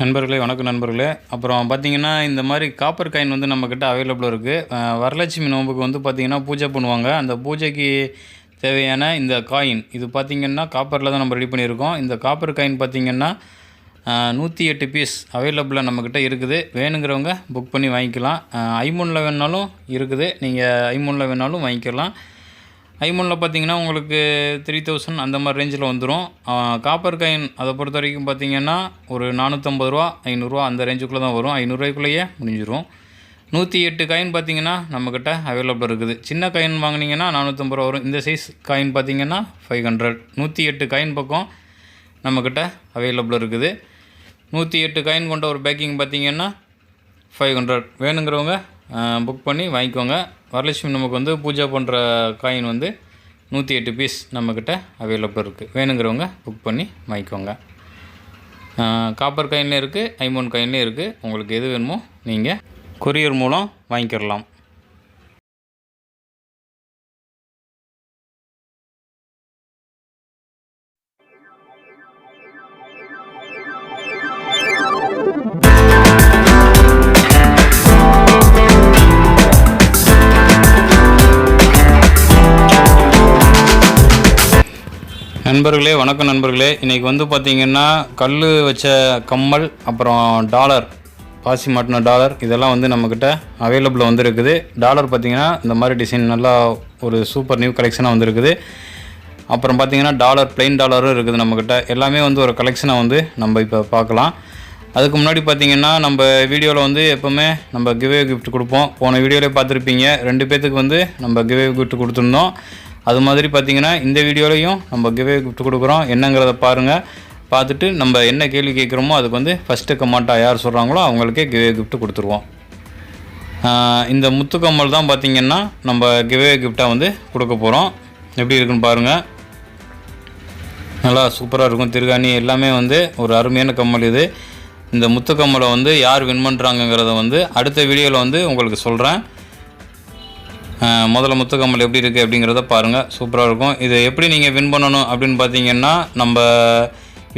நண்பர்களே வணக்கம் நண்பர்களே. அப்புறம் பார்த்தீங்கன்னா இந்த மாதிரி காப்பர் காயின் வந்து நம்மக்கிட்ட அவைலபிள் இருக்குது வரலட்சுமி நோம்புக்கு வந்து பார்த்திங்கன்னா பூஜை பண்ணுவாங்க. அந்த பூஜைக்கு தேவையான இந்த காயின் இது பார்த்திங்கன்னா காப்பரில் தான் நம்ம ரெடி பண்ணியிருக்கோம். இந்த காப்பர் காயின் பார்த்திங்கன்னா நூற்றி எட்டு பீஸ் அவைலபிளாக நம்மக்கிட்ட இருக்குது. வேணுங்கிறவங்க புக் பண்ணி வாங்கிக்கலாம். ஐமூனில் வேணாலும் இருக்குது. நீங்கள் ஐமூனில் வேணாலும் வாங்கிக்கலாம். ஐமோனில் பார்த்தீங்கன்னா உங்களுக்கு த்ரீ தௌசண்ட் அந்த மாதிரி ரேஞ்சில் வந்துடும் காப்பர் காயின் அதை பொறுத்த வரைக்கும் பார்த்தீங்கன்னா ஒரு நானூற்றம்பது ரூபா ஐநூறுரூவா அந்த ரேஞ்சுக்குள்ளே தான் வரும். ஐநூறுரூவாய்க்குள்ளேயே முடிஞ்சிடும் நூற்றி எட்டு காயின் பார்த்தீங்கன்னா நம்மக்கிட்ட அவைலபிள் இருக்குது. சின்ன காயின் வாங்கினீங்கன்னா நானூற்றம்பது ரூபா வரும். இந்த சைஸ் காயின் பார்த்தீங்கன்னா ஃபைவ் ஹண்ட்ரட் நூற்றி எட்டு காயின் பக்கம் நம்மக்கிட்ட அவைலபிள் இருக்குது. நூற்றி எட்டு காயின் கொண்ட ஒரு பேக்கிங் பார்த்தீங்கன்னா ஃபைவ் ஹண்ட்ரட் வேணுங்கிறவங்க புக் பண்ணி வாங்கிக்கோங்க. வரலட்சுமி நமக்கு வந்து பூஜை பண்ணுற காயின் வந்து நூற்றி எட்டு பீஸ் நம்மக்கிட்ட அவைலபிள் இருக்குது வேணுங்கிறவங்க புக் பண்ணி வாங்கிக்கோங்க. காப்பர் காயின்லேயும் இருக்குது ஐமோன் காயின்லேயும் இருக்குது உங்களுக்கு எது வேணுமோ நீங்கள் கொரியர் மூலம் வாங்கிக்கிறலாம் நண்பர்களே வணக்கம் நண்பர்களே. இன்றைக்கி வந்து பார்த்திங்கன்னா கல் வச்ச கம்மல் அப்புறம் டாலர் பாசி மாட்டின டாலர் இதெல்லாம் வந்து நம்மக்கிட்ட அவைலபிளாக வந்துருக்குது. டாலர் பார்த்திங்கன்னா இந்த மாதிரி டிசைன் நல்லா ஒரு சூப்பர் நியூ கலெக்ஷனாக வந்திருக்குது. அப்புறம் பார்த்திங்கன்னா டாலர் பிளெயின் டாலரும் இருக்குது நம்மக்கிட்ட எல்லாமே வந்து ஒரு கலெக்ஷனாக வந்து நம்ம இப்போ பார்க்கலாம் அதுக்கு முன்னாடி பார்த்தீங்கன்னா நம்ம வீடியோவில் வந்து எப்போவுமே நம்ம கிவே கிஃப்ட் கொடுப்போம். போன வீடியோவிலே பார்த்துருப்பீங்க ரெண்டு பேர்த்துக்கு வந்து நம்ம கிவே கிஃப்ட் கொடுத்துருந்தோம். அது மாதிரி பார்த்தீங்கன்னா இந்த வீடியோலையும் நம்ம கிவே கிஃப்ட் கொடுக்குறோம். என்னங்கிறத பாருங்கள் பார்த்துட்டு நம்ம என்ன கேள்வி கேட்குறோமோ அதுக்கு வந்து ஃபஸ்ட்டு கமெண்ட்டாக யார் சொல்கிறாங்களோ அவங்களுக்கே கிவே கிஃப்ட் கொடுத்துருவோம். இந்த முத்துக்கம்மல் தான் பார்த்திங்கன்னா நம்ம கிவே கிஃப்டாக வந்து கொடுக்க போகிறோம் எப்படி இருக்குன்னு பாருங்கள் நல்லா சூப்பராக இருக்கும். திருகாணி எல்லாமே வந்து ஒரு அருமையான கம்மல் இது. இந்த முத்து கம்மலை வந்து யார் வின் பண்ணுறாங்கங்கிறத வந்து அடுத்த வீடியோவில் வந்து உங்களுக்கு சொல்கிறேன் முதல்ல முத்துக்கம்மல் எப்படி இருக்குது அப்படிங்கிறத பாருங்கள் சூப்பராக இருக்கும். இதை எப்படி நீங்கள் வின் பண்ணணும் அப்படின்னு பார்த்தீங்கன்னா நம்ம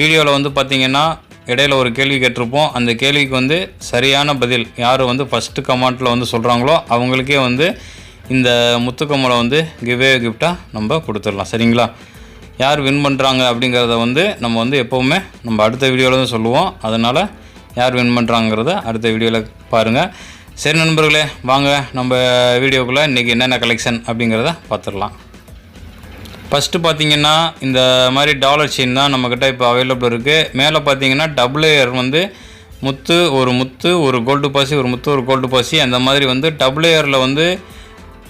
வீடியோவில் வந்து பார்த்தீங்கன்னா இடையில ஒரு கேள்வி கேட்டிருப்போம். அந்த கேள்விக்கு வந்து சரியான பதில் யார் வந்து ஃபஸ்ட்டு கமெண்ட்டில் வந்து சொல்கிறாங்களோ அவங்களுக்கே வந்து இந்த முத்துக்கம்மலை வந்து கிவே கிஃப்டாக நம்ம கொடுத்துடலாம். சரிங்களா? யார் வின் பண்ணுறாங்க அப்படிங்கிறத வந்து நம்ம வந்து எப்போவுமே நம்ம அடுத்த வீடியோவில் தான் சொல்லுவோம். அதனால் யார் வின் பண்ணுறாங்கிறத அடுத்த வீடியோவில் பாருங்கள் சரி நண்பர்களே வாங்க நம்ம வீடியோக்குள்ளே இன்றைக்கி என்னென்ன கலெக்ஷன் அப்படிங்கிறத பார்த்துடலாம். ஃபஸ்ட்டு பார்த்தீங்கன்னா இந்த மாதிரி டாலர் செயின் தான் நம்மக்கிட்ட இப்போ அவைலபிள் இருக்குது மேலே பார்த்தீங்கன்னா டபுள் ஏர் வந்து முத்து ஒரு முத்து ஒரு கோல்டு பாசி ஒரு முத்து ஒரு கோல்டு பாசி அந்த மாதிரி வந்து டபுள் ஏரில் வந்து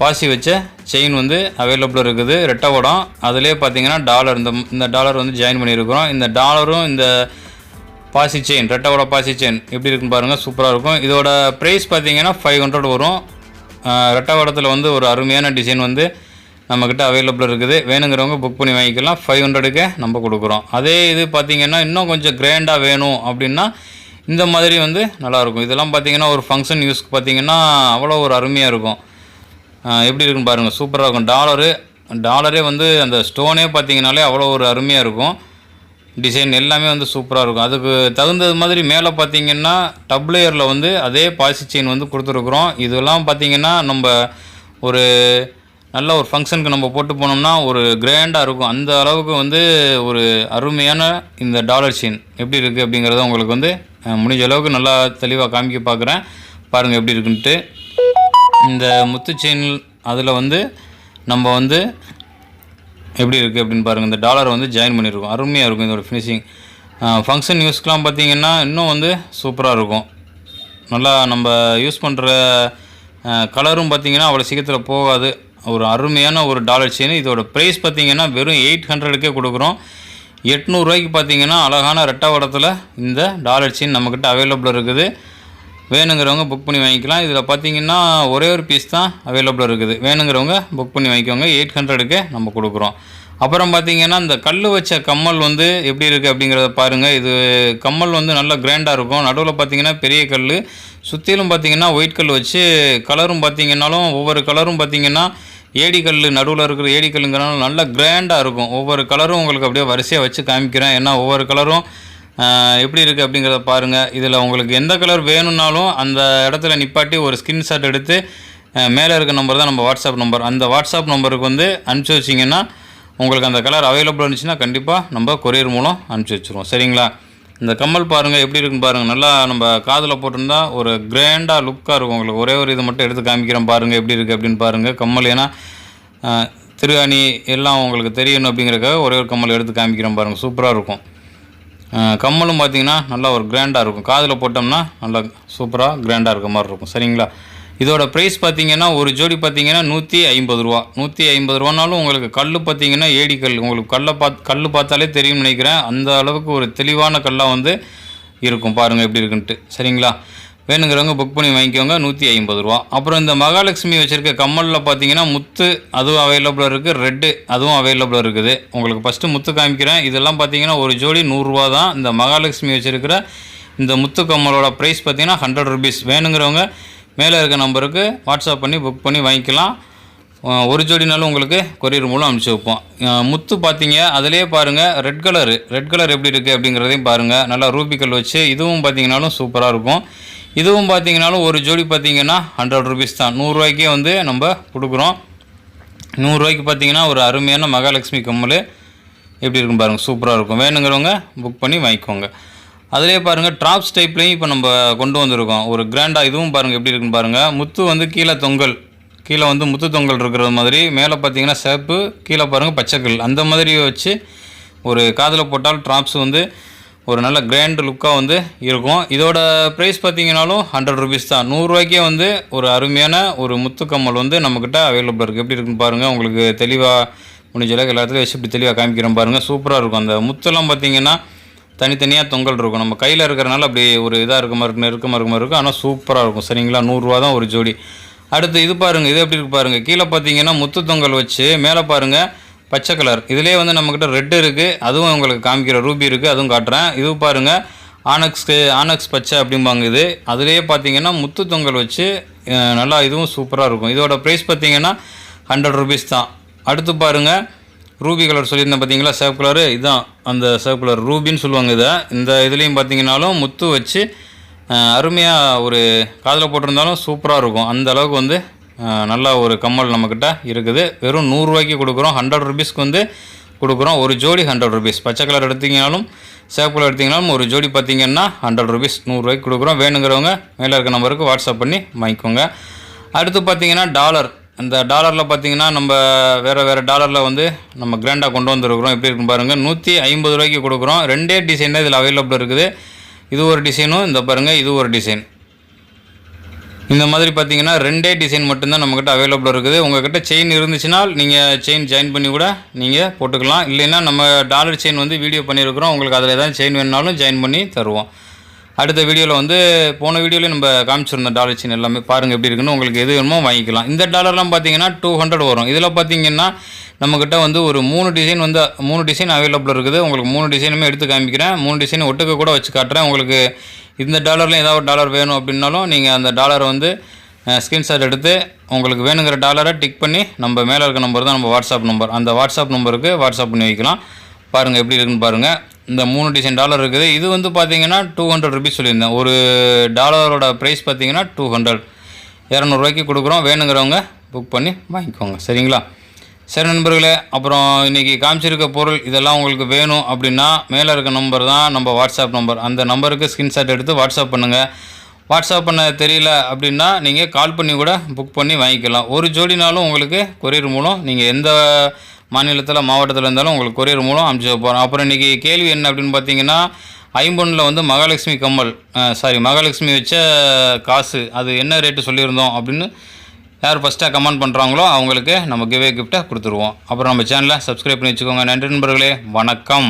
பாசி வச்ச செயின் வந்து அவைலபிள் இருக்குது. ரெட்டவடம் அதிலே பார்த்தீங்கன்னா டாலர் இந்த இந்த டாலர் வந்து ஜாயின் பண்ணியிருக்கிறோம். இந்த டாலரும் இந்த பாசி செயின் ரெட்டோட பாசி செயின் எப்படி இருக்குன்னு பாருங்கள் சூப்பராக இருக்கும். இதோட ப்ரைஸ் பார்த்தீங்கன்னா ஃபைவ் ஹண்ட்ரட் வரும். ரெட்டவடத்தில் வந்து ஒரு அருமையான டிசைன் வந்து நம்மக்கிட்ட அவைலபிள் இருக்குது. வேணுங்கிறவங்க புக் பண்ணி வாங்கிக்கலாம். ஃபைவ் ஹண்ட்ரடுக்கே நம்ம கொடுக்குறோம். அதே இது பார்த்திங்கன்னா இன்னும் கொஞ்சம் கிராண்டாக வேணும் அப்படின்னா இந்த மாதிரி வந்து நல்லாயிருக்கும். இதெல்லாம் பார்த்தீங்கன்னா ஒரு ஃபங்க்ஷன் யூஸ்க்கு பார்த்திங்கன்னா அவ்வளோ ஒரு அருமையாக இருக்கும். எப்படி இருக்குன்னு பாருங்கள் சூப்பராக இருக்கும். டாலரு டாலரே வந்து அந்த ஸ்டோனே பார்த்தீங்கனாலே அவ்வளோ ஒரு அருமையாக இருக்கும். டிசைன் எல்லாமே வந்து சூப்பராக இருக்கும். அதுக்கு தகுந்தது மாதிரி மேலே பார்த்தீங்கன்னா டப்ளேயரில் வந்து அதே பாசி செயின் வந்து கொடுத்துருக்குறோம். இதெல்லாம் பார்த்தீங்கன்னா நம்ம ஒரு நல்ல ஒரு ஃபங்க்ஷனுக்கு நம்ம போட்டு போனோம்னா ஒரு கிராண்டாக இருக்கும். அந்த அளவுக்கு வந்து ஒரு அருமையான இந்த டாலர் செயின் எப்படி இருக்குது அப்படிங்கிறத உங்களுக்கு வந்து முடிஞ்ச அளவுக்கு நல்லா தெளிவாக காமிக்க பார்க்குறேன் பாருங்கள் எப்படி இருக்குன்ட்டு. இந்த முத்து செயின் அதில் வந்து நம்ம வந்து எப்படி இருக்குது அப்படின்னு பாருங்கள் இந்த டாலர் வந்து ஜாயின் பண்ணியிருக்கும் அருமையாக இருக்கும் இதோட ஃபினிஷிங் ஃபங்க்ஷன் யூஸ்க்கெலாம் பார்த்தீங்கன்னா இன்னும் வந்து சூப்பராக இருக்கும். நல்லா நம்ம யூஸ் பண்ணுற கலரும் பார்த்தீங்கன்னா அவ்வளோ சீக்கிரத்தில் போகாது. ஒரு அருமையான ஒரு டாலர் செயின் இதோட ப்ரைஸ் பார்த்தீங்கன்னா வெறும் எயிட் ஹண்ட்ரடுக்கே கொடுக்குறோம். எட்நூறுரூவாய்க்கு பார்த்தீங்கன்னா அழகான ரெட்டவடத்தில் இந்த டாலர் செயின் நம்மக்கிட்ட அவைலபிள் இருக்குது. வேணுங்கிறவங்க புக் பண்ணி வாங்கிக்கலாம். இதில் பார்த்தீங்கன்னா ஒரே ஒரு பீஸ் தான் அவைலபிள் இருக்குது. வேணுங்கிறவங்க புக் பண்ணி வாங்கிக்கோங்க. எயிட் ஹண்ட்ரடுக்கு நம்ம கொடுக்குறோம். அப்புறம் பார்த்தீங்கன்னா இந்த கல் வச்ச கம்மல் வந்து எப்படி இருக்குது அப்படிங்கிறத பாருங்கள் இது கம்மல் வந்து நல்லா கிராண்டாக இருக்கும். நடுவில் பார்த்தீங்கன்னா பெரிய கல் சுற்றிலும் பார்த்தீங்கன்னா ஒயிட் கல் வச்சு கலரும் பார்த்தீங்கன்னாலும் ஒவ்வொரு கலரும் பார்த்தீங்கன்னா ஏடி கல் நடுவில் இருக்கிற ஏடி கல்லுங்கிறனால நல்லா கிராண்டாக இருக்கும். ஒவ்வொரு கலரும் உங்களுக்கு அப்படியே வரிசையாக வச்சு காமிக்கிறேன். ஏன்னா ஒவ்வொரு கலரும் எப்படி இருக்குது அப்படிங்கிறத பாருங்கள் இதில் உங்களுக்கு எந்த கலர் வேணும்னாலும் அந்த இடத்துல நிப்பாட்டி ஒரு ஸ்கிரீன்ஷாட் எடுத்து மேலே இருக்க நம்பர் தான் நம்ம வாட்ஸ்அப் நம்பர் அந்த வாட்ஸ்அப் நம்பருக்கு வந்து அனுப்பிச்சி வச்சிங்கன்னா உங்களுக்கு அந்த கலர் அவைலபிள் இருந்துச்சுன்னா கண்டிப்பாக நம்ம கொரியர் மூலம் அனுப்பிச்சி வச்சுருவோம். சரிங்களா? இந்த கம்மல் பாருங்கள் எப்படி இருக்குன்னு பாருங்கள் நல்லா நம்ம காதில் போட்டிருந்தா ஒரு கிராண்டாக லுக்காக இருக்கும் உங்களுக்கு. ஒரே ஒரு இது மட்டும் எடுத்து காமிக்கிறேன் பாருங்கள் எப்படி இருக்குது அப்படின்னு பாருங்கள் கம்மல் ஏன்னா திருவாணி எல்லாம் உங்களுக்கு தெரியணும் அப்படிங்கிறக்காக ஒரே ஒரு கம்மல் எடுத்து காமிக்கிறேன் பாருங்கள் சூப்பராக இருக்கும். கம்மலும் பார்த்தீங்கன்னா நல்லா ஒரு கிராண்டாக இருக்கும். காதில் போட்டோம்னா நல்லா சூப்பராக கிராண்டாக இருக்க மாதிரி இருக்கும். சரிங்களா? இதோட ப்ரைஸ் பார்த்தீங்கன்னா ஒரு ஜோடி பார்த்தீங்கன்னா நூற்றி ஐம்பது ரூபா. நூற்றி ஐம்பது ரூபானாலும் உங்களுக்கு கல் பார்த்தீங்கன்னா ஏடி கல். உங்களுக்கு கல்லை பார்த்து கல் பார்த்தாலே தெரியும்னு நினைக்கிறேன். அந்த அளவுக்கு ஒரு தெளிவான கல்லாக வந்து இருக்கும். பாருங்கள் எப்படி இருக்குன்ட்டு. சரிங்களா? வேணுங்கிறவங்க புக் பண்ணி வாங்கிக்கோங்க நூற்றி ஐம்பது ரூபா. அப்புறம் இந்த மகாலட்சுமி வச்சுருக்க கம்மலில் பார்த்தீங்கன்னா முத்து அதுவும் அவைலபிளாக இருக்குது ரெட்டு அதுவும் அவைலபிளாக இருக்குது. உங்களுக்கு ஃபஸ்ட்டு முத்து காமிக்கிறேன். இதெல்லாம் பார்த்தீங்கன்னா ஒரு ஜோடி நூறுரூவா தான் இந்த மகாலட்சுமி வச்சுருக்கிற இந்த முத்து கம்மலோட ப்ரைஸ் பார்த்தீங்கன்னா ஹண்ட்ரட் ருபீஸ் வேணுங்கிறவங்க மேலே இருக்க நம்பருக்கு வாட்ஸ்அப் பண்ணி புக் பண்ணி வாங்கிக்கலாம். ஒரு ஜோடினாலும் உங்களுக்கு கொரியர் மூலம் அனுப்பிச்சி வைப்போம். முத்து பார்த்தீங்க அதிலே பாருங்கள் ரெட் கலரு ரெட் கலர் எப்படி இருக்குது அப்படிங்கிறதையும் பாருங்கள் நல்லா ரூபிக்கல் வச்சு இதுவும் பார்த்தீங்கன்னாலும் சூப்பராக இருக்கும். இதுவும் பார்த்தீங்கன்னாலும் ஒரு ஜோடி பார்த்தீங்கன்னா ஹண்ட்ரட் ருபீஸ் தான். நூறுரூவாய்க்கே வந்து நம்ம கொடுக்குறோம். நூறுரூவாய்க்கு பார்த்தீங்கன்னா ஒரு அருமையான மகாலட்சுமி கம்மல். எப்படி இருக்கும் பாருங்கள் சூப்பராக இருக்கும். வேணுங்கிறவங்க புக் பண்ணி வாங்கிக்கோங்க. அதிலே பாருங்கள் ட்ராப்ஸ் டைப்லேயும் இப்போ நம்ம கொண்டு வந்திருக்கோம். ஒரு கிராண்டாக இதுவும் பாருங்கள் எப்படி இருக்குன்னு பாருங்கள் முத்து வந்து கீழே தொங்கல். கீழே வந்து முத்து தொங்கல் இருக்கிற மாதிரி. மேலே பார்த்தீங்கன்னா சேப்பு கீழே பாருங்கள் பச்சைக்கல். அந்த மாதிரி வச்சு ஒரு காதில் போட்டால் ட்ராப்ஸ் வந்து ஒரு நல்ல கிராண்ட் லுக்காக வந்து இருக்கும். இதோட ப்ரைஸ் பார்த்தீங்கனாலும் ஹண்ட்ரட் ருபீஸ் தான். நூறுரூவாய்க்கே வந்து ஒரு அருமையான ஒரு முத்து கம்மல் வந்து நம்மக்கிட்ட அவைலபிள் இருக்குது எப்படி இருக்குன்னு பாருங்கள் உங்களுக்கு தெளிவாக முடிஞ்ச அளவுக்கு எல்லாத்துலையும் வச்சு இப்படி தெளிவாக காமிக்கிறோம் பாருங்கள் சூப்பராக இருக்கும். அந்த முத்தெல்லாம் பார்த்தீங்கன்னா தனித்தனியாக தொங்கல் இருக்கும். நம்ம கையில் இருக்கிறனால அப்படி ஒரு இதாக இருக்க மாதிரி இருக்கும் நெருக்கமாக இருக்க மாதிரி இருக்கும். ஆனால் சூப்பராக இருக்கும். சரிங்களா? நூறுரூவா தான் ஒரு ஜோடி. அடுத்து இது பாருங்கள் இது எப்படி இருக்கு பாருங்கள் கீழே பார்த்தீங்கன்னா முத்து தொங்கல் வச்சு மேலே பாருங்கள் பச்சை கலர். இதுலேயே வந்து நம்மக்கிட்ட ரெட் இருக்குது அதுவும் உங்களுக்கு காமிக்கிற ரூபி இருக்குது அதுவும் காட்டுறேன். இது பாருங்கள் ஆனக்ஸ்க்கு ஆனக்ஸ் பச்சை அப்படிம்பாங்க இது. அதுலேயே பார்த்தீங்கன்னா முத்து தொங்கல் வச்சு நல்லா இதுவும் சூப்பராக இருக்கும். இதோட ப்ரைஸ் பார்த்தீங்கன்னா ஹண்ட்ரட் ருபீஸ் தான். அடுத்து பாருங்கள் ரூபி கலர் சொல்லியிருந்தேன் பார்த்தீங்களா சேவ் கலரு. இதுதான் அந்த சேவ் கலர் ரூபின்னு சொல்லுவாங்க இதை. இந்த இதுலேயும் பார்த்தீங்கன்னாலும் முத்து வச்சு அருமையாக ஒரு காதில் போட்டிருந்தாலும் சூப்பராக இருக்கும். அந்த அளவுக்கு வந்து நல்ல ஒரு கம்மல் நம்மக்கிட்ட இருக்குது. வெறும் நூறுரூவாய்க்கு கொடுக்குறோம். ஹண்ட்ரட் ருபீஸ்க்கு வந்து கொடுக்குறோம். ஒரு ஜோடி ஹண்ட்ரட் ருபீஸ் பச்சை கலர் எடுத்திங்கனாலும் சேவ் கலர் ஒரு ஜோடி பார்த்தீங்கன்னா ஹண்ட்ரட் ருபீஸ் நூறுரூவாய்க்கு கொடுக்குறோம். வேணுங்கிறவங்க மேலே இருக்க நம்பருக்கு வாட்ஸ்அப் பண்ணி வாங்கிக்கோங்க. அடுத்து பார்த்தீங்கன்னா டாலர் அந்த டாலரில் பார்த்தீங்கன்னா நம்ம வேறு வேறு டாலரில் வந்து நம்ம கிராண்டாக கொண்டு வந்துருக்குறோம். எப்படி இருக்குன்னு பாருங்கள் நூற்றி ஐம்பது ரூபாய்க்கு கொடுக்குறோம். ரெண்டே டிசைன் தான் இதில் அவைலபிள் இருக்குது. இது ஒரு டிசைனும் இந்த பாருங்கள் இது ஒரு டிசைன் இந்த மாதிரி பார்த்தீங்கன்னா ரெண்டே டிசைன் மட்டும்தான் நம்மக்கிட்ட அவைலபிள் இருக்குது. உங்கள்கிட்ட செயின் இருந்துச்சுன்னா நீங்கள் செயின் ஜாயின் பண்ணி கூட நீங்கள் போட்டுக்கலாம். இல்லைன்னா நம்ம டாலர் செயின் வந்து வீடியோ பண்ணியிருக்கிறோம். உங்களுக்கு அதில் ஏதாவது செயின் வேணுனாலும் ஜாயின் பண்ணி தருவோம். அடுத்த வீடியோவில் வந்து போன வீடியோவில் நம்ம காமிச்சிருந்த டாலர் செயின் எல்லாமே பாருங்கள் எப்படி இருக்குன்னு உங்களுக்கு எது வேணுமோ வாங்கிக்கலாம். இந்த டாலர்லாம் பார்த்தீங்கன்னா டூ ஹண்ட்ரட் வரும். இதில் பார்த்தீங்கன்னா நம்மக்கிட்ட வந்து ஒரு மூணு டிசைன் வந்து மூணு டிசைன் அவைலபிள் இருக்குது. உங்களுக்கு மூணு டிசைனுமே எடுத்து காமிக்கிறேன். மூணு டிசைன் ஒட்டுக்க கூட வச்சு காட்டுறேன். உங்களுக்கு இந்த டாலரில் ஏதாவது டாலர் வேணும் அப்படின்னாலும் நீங்கள் அந்த டாலரை வந்து ஸ்க்ரீன்ஷாட் எடுத்து உங்களுக்கு வேணுங்கிற டாலரை டிக் பண்ணி நம்ம மேலே இருக்க நம்பர் தான் நம்ம வாட்ஸ்அப் நம்பர் அந்த வாட்ஸ்அப் நம்பருக்கு வாட்ஸ்அப் பண்ணி வைக்கலாம். பாருங்கள் எப்படி இருக்குன்னு பாருங்கள் இந்த மூணு டிசைன் டாலர் இருக்குது. இது வந்து பார்த்தீங்கன்னா டூ ஹண்ட்ரட் ருபீஸ் சொல்லியிருந்தேன். ஒரு டாலரோட ப்ரைஸ் பார்த்தீங்கன்னா டூ ஹண்ட்ரட் இரநூறுவாய்க்கு கொடுக்குறோம். வேணுங்கிறவங்க புக் பண்ணி வாங்கிக்கோங்க. சரிங்களா? சரி நண்பர்களே அப்புறம் இன்றைக்கி காமிச்சிருக்க பொருள் இதெல்லாம் உங்களுக்கு வேணும் அப்படின்னா மேலே இருக்க நம்பர் தான் நம்ம வாட்ஸ்அப் நம்பர் அந்த நம்பருக்கு ஸ்க்ரீன்ஷாட் எடுத்து வாட்ஸ்அப் பண்ணுங்கள் வாட்ஸ்அப் பண்ண தெரியல அப்படின்னா நீங்கள் கால் பண்ணி கூட புக் பண்ணி வாங்கிக்கலாம். ஒரு ஜோடினாலும் உங்களுக்கு கொரியர் மூலம் நீங்கள் எந்த மாநிலத்தில் மாவட்டத்தில் இருந்தாலும் உங்களுக்கு கொரியர் மூலம் அனுப்பிச்சு போகிறோம் அப்புறம் இன்றைக்கி கேள்வி என்ன அப்படின்னு பார்த்தீங்கன்னா ஐம்பொன்னில் வந்து மகாலட்சுமி கம்மல் சாரி மகாலட்சுமி வச்ச காசு அது என்ன ரேட்டு சொல்லியிருந்தோம் அப்படின்னு யார் ஃபஸ்ட்டாக கமெண்ட் பண்ணுறாங்களோ அவங்களுக்கு நம்ம கிவே கிஃப்ட்டை கொடுத்துருவோம். அப்புறம் நம்ம சேனலை சப்ஸ்கிரைப் பண்ணி வச்சுக்கோங்க. நன்றி நண்பர்களே வணக்கம்.